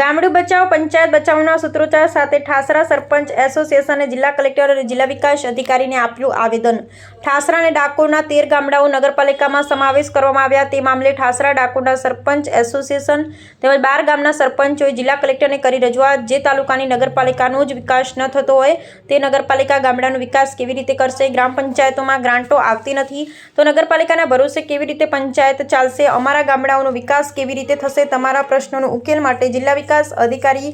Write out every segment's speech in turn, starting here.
ગામડું બચાવ, પંચાયત બચાવના સૂત્રોચ્ચાર સાથે ઠાસરા સરપંચ એસોસિએશને જિલ્લા કલેક્ટર અને જિલ્લા વિકાસ અધિકારીને આપ્યું આવેદન. ઠાસરા અને ડાકોરના તેર ગામડાઓ નગરપાલિકામાં સમાવેશ કરવામાં આવ્યા. તે મામલે ઠાસરા ડાકોરના સરપંચ એસોસિએશન તેમજ બાર ગામના સરપંચોએ જિલ્લા કલેક્ટરને કરી રજૂઆત. જે તાલુકાની નગરપાલિકાનો જ વિકાસ ન થતો હોય તે નગરપાલિકા ગામડાનો વિકાસ કેવી રીતે કરશે? ગ્રામ પંચાયતોમાં ગ્રાન્ટો આવતી નથી. તો નગરપાલિકાના ભરોસે કેવી રીતે પંચાયત ચાલશે? અમારા ગામડાઓનો વિકાસ કેવી રીતે થશે? તમારા પ્રશ્નોનો ઉકેલ માટે જિલ્લા વિકાસ અધિકારી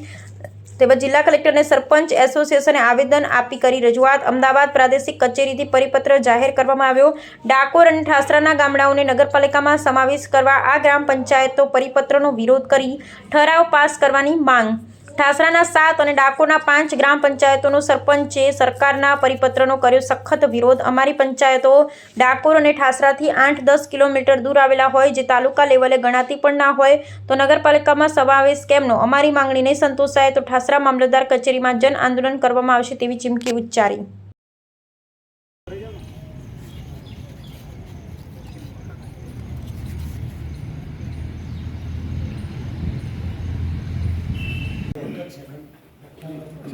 તેમજ જિલ્લા કલેક્ટરને સરપંચ એસોસિએશને આવેદન આપી કરી રજૂઆત. અમદાવાદ પ્રાદેશિક કચેરીથી પરિપત્ર જાહેર કરવામાં આવ્યો. ડાકોર અને ઠાસરાના ગામડાઓને નગરપાલિકામાં સમાવેશ કરવા આ ગ્રામ પંચાયતો પરિપત્રનો વિરોધ કરી ઠરાવ પાસ કરવાની માંગ. ઠાસરાના સાત અને ડાકોરના પાંચ ગ્રામ પંચાયતોનો સરપંચે સરકારના પરિપત્રનો કર્યો સખત વિરોધ. અમારી પંચાયતો ડાકોર અને ઠાસરાથી આઠ દસ કિલોમીટર દૂર આવેલા હોય, જે તાલુકા લેવલે ગણાતી પણ ના હોય, તો નગરપાલિકામાં સમાવેશ કેમનો? અમારી માંગણી નહીં સંતોષાય તો ઠાસરા મામલતદાર કચેરીમાં જન આંદોલન કરવામાં આવશે તેવી ચીમકી ઉચ્ચારી.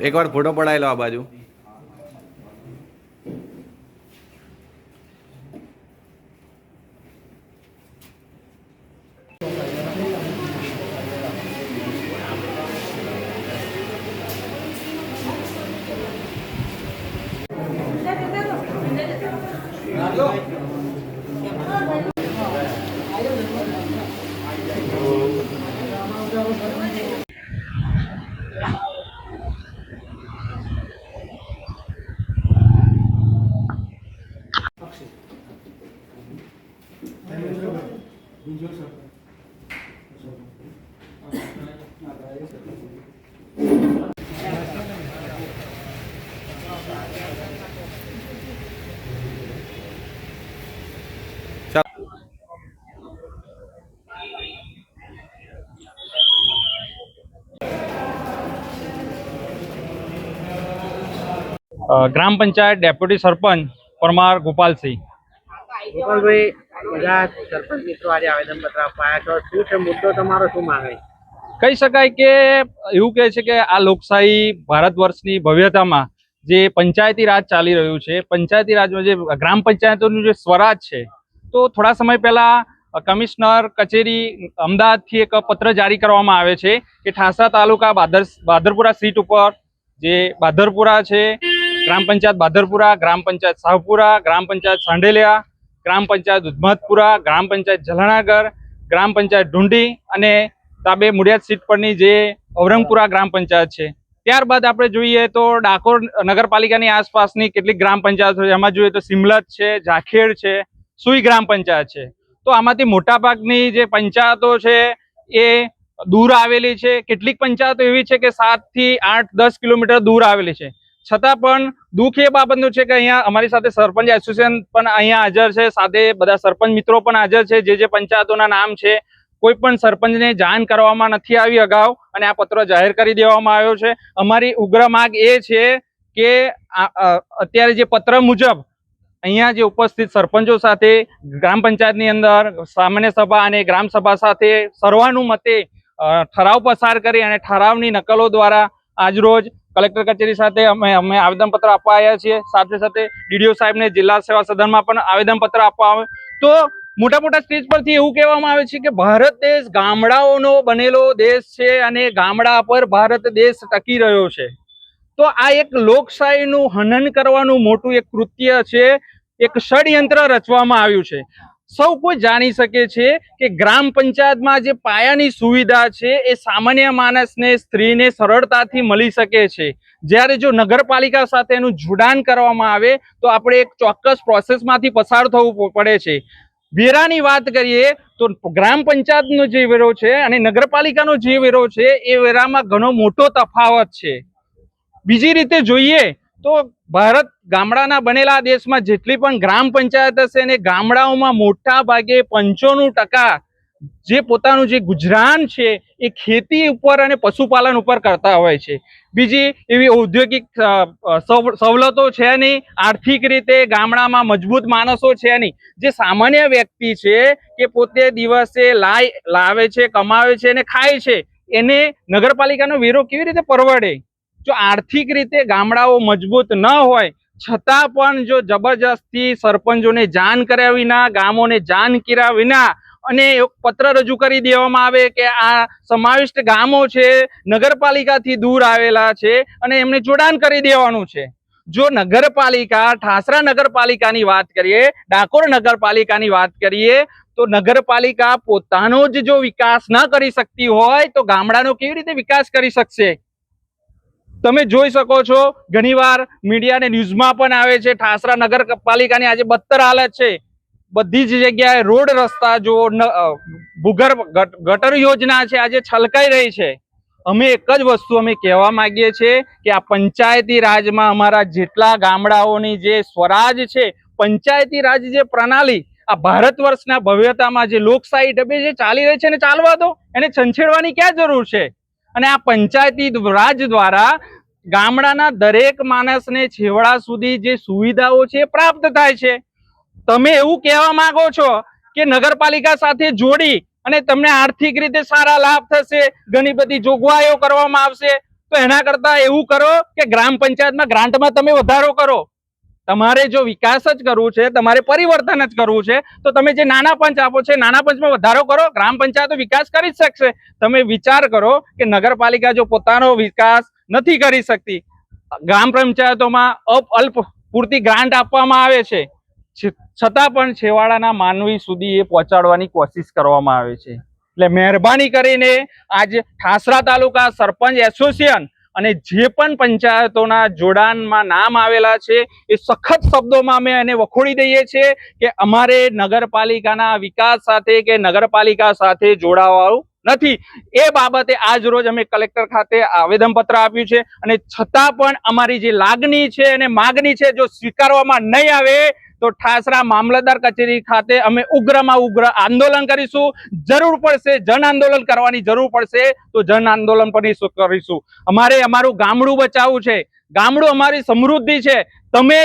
એકવાર ફોટો પડાયેલો આ બાજુ. ગ્રામ પંચાયત ડેપ્યુટી સરપંચ પરમાર ગોપાલસિંહ. ગોપાલભાઈ બધા સરપંચ મિત્રો આજે આવેદનપત્ર આપવા છો. શું છે મુદ્દો તમારો શું માંગણી કહી શકાય કે એવું કહે છે કે આ લોકશાહી ભારત વર્ષની ભવ્યતામાં જે પંચાયતી રાજ ચાલી રહ્યું છે પંચાયતી રાજમાં જે ગ્રામ પંચાયતોનું જે સ્વરાજ છે તો થોડા સમય પહેલા કમિશનર કચેરી અમદાવાદથી એક પત્ર જારી કરવામાં આવે છે કે ઠાસરા તાલુકા બાદર બાદરપુરા સીટ ઉપર જે બાદરપુરા છે ગ્રામ પંચાયત બાદરપુરા ગ્રામ પંચાયત શાહપુરા ગ્રામ પંચાયત સાંડેલિયા, ગ્રામ પંચાયત ઉધમતપુરા, ગ્રામ પંચાયત જલાણાગર, ગ્રામ પંચાયત ઢુંડી અને તાબે મુડિયાદ સીટ પરની જે ઔરંગપુરા ગ્રામ પંચાયત છે. ત્યારબાદ આપણે જોઈએ તો ડાકોર નગરપાલિકાની આસપાસની કેટલીક ગ્રામ પંચાયતો છે એમાં જોઈએ તો સિમલત છે જાખેડ છે, સુઈ ગ્રામ પંચાયત છે. તો આમાંથી મોટાભાગની જે પંચાયતો છે એ દૂર આવેલી છે. કેટલીક પંચાયતો એવી છે કે સાતથી આઠ દસ કિલોમીટર દૂર આવેલી છે. છતાં પણ દુઃખ એ બાબતનું છે કે અહીંયા અમારી સાથે સરપંચ એસોસિએશન પણ અહીંયા હાજર છે. સાથે બધા સરપંચ મિત્રો પણ હાજર છે. જે જે પંચાયતોના નામ છે, કોઈ પણ સરપંચને જાણ કરવામાં નથી આવી અગાઉ અને આ પત્ર જાહેર કરી દેવામાં આવ્યો છે. અમારી ઉગ્ર માગ એ છે કે અત્યારે જે પત્ર મુજબ અહીંયા જે ઉપસ્થિત સરપંચો સાથે, ગ્રામ પંચાયતની અંદર, સામાન્ય સભા અને ગ્રામ સભા સાથે સર્વાનુમતે ઠરાવ પસાર કરી અને ઠરાવની નકલો દ્વારા આજરોજ કલેક્ટર કચેરી સાથે અમે અમે આવેદનપત્ર આપવા આવ્યા છીએ. સાથે સાથે ડીડીઓ સાહેબને જિલ્લા સેવા સદનમાં પણ આવેદનપત્ર આપવા આવે. તો મોટા મોટા સ્ટેજ પરથી એવું કહેવામાં આવે છે કે ભારત દેશ ગામડાઓનો બનેલો દેશ છે અને ગામડા પર ભારત દેશ ટકી રહ્યો છે. તો આ એક લોકશાહીનું હનન કરવાનું મોટું એક કૃત્ય છે. એક ષડયંત્ર રચવામાં આવ્યું છે. સૌ કોઈ જાણી શકે છે કે ગ્રામ પંચાયતમાં જે પાયાની સુવિધા છે એ સામાન્ય માણસને, સ્ત્રીને સરળતાથી મળી શકે છે. જ્યારે જો નગરપાલિકા સાથે એનું જોડાણ કરવામાં આવે, તો આપણે એક ચોક્કસ પ્રોસેસમાંથી પસાર થવું પડે છે. વેરાની વાત કરીએ, તો ગ્રામ પંચાયતનો જે વેરો છે અને નગરપાલિકાનો જે વેરો છે, એ વેરામાં ઘણો મોટો તફાવત છે. બીજી રીતે જોઈએ તો ભારત ગામડાના બનેલા દેશમાં જેટલી પણ ગ્રામ પંચાયત હશે ને ગામડાઓમાં મોટા ભાગે પંચોનું ટકા જે પોતાનું જે ગુજરાન છે એ ખેતી ઉપર અને પશુપાલન ઉપર કરતા હોય છે. બીજી એવી ઔદ્યોગિક સવલતો છે નહીં, આર્થિક રીતે ગામડામાં મજબૂત માણસો છે નહીં. જે સામાન્ય વ્યક્તિ છે કે પોતે દિવસે લાય, લાવે છે, કમાવે છે અને ખાય છે, એને નગરપાલિકાનો વેરો કેવી રીતે પરવડે? જો આર્થિક રીતે ગામડાઓ મજબૂત ન હોય, છતાં પણ જો જબરજસ્તી સરપંચોને જાણ કર્યા વિના, ગામોને જાણ કર્યા વિના અને પત્ર રજૂ કરી દેવામાં આવે કે આ સમાવિષ્ટ ગામો છે, નગરપાલિકાથી દૂર આવેલા છે અને એમને જોડાણ કરી દેવાનું છે. જો નગરપાલિકા, ઠાસરા નગરપાલિકાની વાત કરીએ, ડાકોર નગરપાલિકાની વાત કરીએ, તો નગરપાલિકા પોતાનો જ જો વિકાસ ન કરી શકતી હોય, તો ગામડાનો કેવી રીતે વિકાસ કરી શકશે? તમે જોઈ શકો છો, ઘણીવાર મીડિયા અને ન્યૂઝમાં પણ આવે છે. ઠાસરા નગરપાલિકાની આજે બદતર હાલત છે. બધી જ જગ્યાએ રોડ રસ્તા જો ભૂગર્ભ ગટ- ગટર યોજના છે, આજે છલકાઈ રહી છે. અમે એક જ વસ્તુ અમે કહેવા માંગીએ છીએ કે આ પંચાયતી રાજમાં અમારા જેટલા ગામડાઓની જે સ્વરાજ છે, પંચાયતી રાજ જે પ્રણાલી, આ ભારત વર્ષના ભવ્યતામાં જે લોકશાહી ઢબે જે ચાલી રહી છે એને ચાલવા દો, એને છંછેડવાની ક્યાં જરૂર છે? અને આ પંચાયતી રાજ દ્વારા ગામડાના દરેક માણસને છેવાડા સુધી જે સુવિધાઓ છે પ્રાપ્ત થાય છે. તમે એવું કહેવા માંગો છો કે નગરપાલિકા સાથે જોડી અને તમને આર્થિક રીતે સારા લાભ થશે ઘણી બધી જોગવાઈઓ કરવામાં આવશે, તો એના કરતા એવું કરો કે ગ્રામ પંચાયતમાં ગ્રાન્ટમાં તમે વધારો કરો. તમારે જો વિકાસ જ કરવું છે, તમારે પરિવર્તન જ કરવું છે, તો તમે જે નાના પંચ આપો છે નાના પંચમાં વધારો કરો, ગ્રામ પંચાયતો વિકાસ કરી શકશે. તમે વિચાર કરો કે નગરપાલિકા જો પોતાનો વિકાસ નથી કરી શકતી, ગ્રામ પંચાયતોમાં અપ, અલ્પ પૂરતી ગ્રાન્ટ આપવામાં આવે છે, છતાં પણ છેવાડાના માનવી સુધી એ પહોંચાડવાની કોશિશ કરવામાં આવે છે. એટલે મહેરબાની કરીને આજ ઠાસરા તાલુકા સરપંચ એસોસિએશન અને જે પણ પંચાયતોના જોડાણમાં નામ આવેલા છે, એ સખત શબ્દોમાં અમે એને વખોડી દઈએ છીએ કે અમારે નગરપાલિકાના વિકાસ સાથે કે નગરપાલિકા સાથે જોડાવાનું નથી. એ બાબતે આજ રોજ અમે કલેક્ટર ખાતે આવેદનપત્ર આપ્યું છે અને છતાં પણ અમારી જે લાગણી છે અને માગણી છે, જો સ્વીકારવામાં નહીં આવે તો ઠાસરા મામલતદાર કચેરી ખાતે અમે ઉગ્રમાં ઉગ્ર આંદોલન કરીશું. જરૂર પડશે જન આંદોલન કરવાની જરૂર પડશે તો જન આંદોલન પણ કરીશું. અમારે અમારું ગામડું બચાવવું છે. ગામડું અમારી સમૃદ્ધિ છે. તમે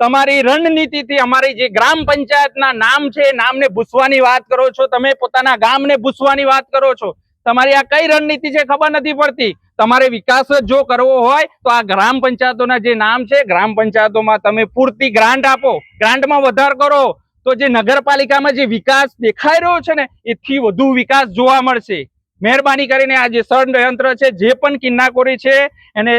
તમારી રણનીતિથી અમારી જે ગ્રામ પંચાયતના નામ છે નામને ભૂસવાની વાત કરો છો. તમે પોતાના ગામને ભૂસવાની વાત કરો છો. તમારી આ કઈ રણનીતિ છે ખબર નથી પડતી. તમારે વિકાસ જ કરવો હોય તો આ ગ્રામ પંચાયતોના જે નામ છે, ગ્રામ પંચાયતોમાં તમે પૂરતી ગ્રાન્ટ આપો. ગ્રાન્ટમાં વધારો કરો. તો જે નગરપાલિકામાં જે વિકાસ દેખાઈ રહ્યો છે ને, એથી વધુ વિકાસ જોવા મળશે. મહેરબાની કરીને આ જે ષડયંત્ર છે, જે પણ કિન્નાકોરી છે, એને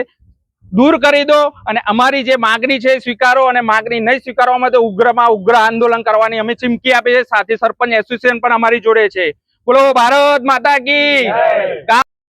દૂર કરી દો અને અમારી જે માગણી છે સ્વીકારો અને માગણી નહીં સ્વીકારવામાં તો ઉગ્રમાં ઉગ્ર આંદોલન કરવાની અમે ચીમકી આપી છે. સાથે સરપંચ એસોસિએશન પણ અમારી જોડે છે. બોલો ભારત માતા કી.